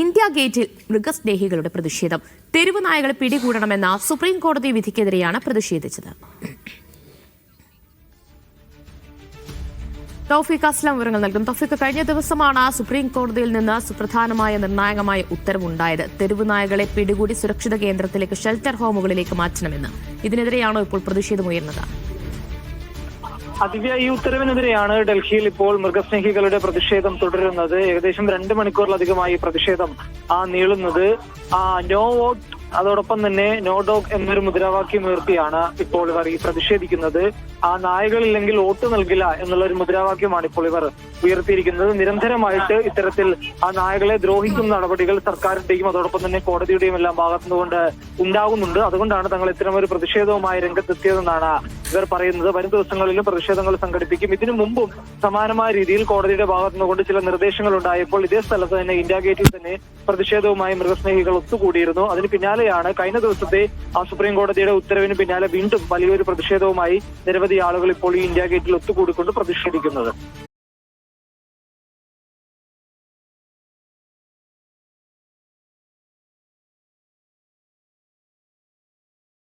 India ഗേറ്റിൽ മൃഗസ്നേഹികളുടെ പ്രതിഷേധം. തെരുവ് നായകളെ പിടികൂടണമെന്ന സുപ്രീം കോടതി വിധിക്കെതിരെയാണ് പ്രതിഷേധിച്ചത്. തൗഫീഖ് അസ്ലാം വിവരങ്ങൾ നൽകും. തൗഫീഖ് കഴിഞ്ഞ ദിവസമാണ് സുപ്രീം കോടതിയിൽ നിന്ന് സുപ്രധാനമായ നിർണായകമായ ഉത്തരവുണ്ടായത്. തെരുവ് നായകളെ പിടികൂടി സുരക്ഷിത കേന്ദ്രത്തിലേക്ക് ഷെൽട്ടർ ഹോമുകളിലേക്ക് മാറ്റണമെന്ന്. ഇതിനെതിരെയാണോ ഇപ്പോൾ പ്രതിഷേധമുയർന്നത്? അതിവ്യ ഈ ഉത്തരവിനെതിരെയാണ് ഡൽഹിയിൽ ഇപ്പോൾ മൃഗസ്നേഹികളുടെ പ്രതിഷേധം തുടരുന്നത്. ഏകദേശം രണ്ട് മണിക്കൂറിലധികമായി പ്രതിഷേധം ആ നീളുന്നത്. ആ നോ വോട്ട് അതോടൊപ്പം തന്നെ നോ ഡോഗ് എന്നൊരു മുദ്രാവാക്യം ഉയർത്തിയാണ് ഇപ്പോൾ ഇവർ ഈ പ്രതിഷേധിക്കുന്നത്. ആ നായകളില്ലെങ്കിൽ വോട്ട് നൽകില്ല എന്നുള്ള ഒരു മുദ്രാവാക്യമാണ് ഇപ്പോൾ ഇവർ ഉയർത്തിയിരിക്കുന്നത്. നിരന്തരമായിട്ട് ഇത്തരത്തിൽ ആ നായകളെ ദ്രോഹിക്കുന്ന നടപടികൾ സർക്കാരിന്റെയും അതോടൊപ്പം തന്നെ കോടതിയുടെയും എല്ലാം ഭാഗത്തുനിന്നുകൊണ്ട് ഉണ്ടാകുന്നുണ്ട്. അതുകൊണ്ടാണ് തങ്ങൾ ഇത്തരം ഒരു പ്രതിഷേധവുമായി രംഗത്തെത്തിയതെന്നാണ് ഇവർ പറയുന്നത് വരും ദിവസങ്ങളിലും പ്രതിഷേധങ്ങൾ സംഘടിപ്പിക്കും. ഇതിനു മുമ്പും സമാനമായ രീതിയിൽ കോടതിയുടെ ഭാഗത്തു നിന്നുകൊണ്ട് ചില നിർദ്ദേശങ്ങൾ ഉണ്ടായപ്പോൾ ഇതേ സ്ഥലത്ത് തന്നെ ഇന്ത്യ ഗേറ്റിൽ തന്നെ പ്രതിഷേധവുമായി മൃഗസ്നേഹികൾ ഒത്തുകൂടിയിരുന്നു. അതിന് പിന്നാലെയാണ് കഴിഞ്ഞ ദിവസത്തെ ആ സുപ്രീം കോടതിയുടെ ഉത്തരവിന് പിന്നാലെ വീണ്ടും വലിയൊരു പ്രതിഷേധവുമായി നിരവധി ആളുകൾ ഇപ്പോൾ ഈ ഇന്ത്യ ഗേറ്റിൽ ഒത്തുകൂടിക്കൊണ്ട് പ്രതിഷേധിക്കുന്നത്.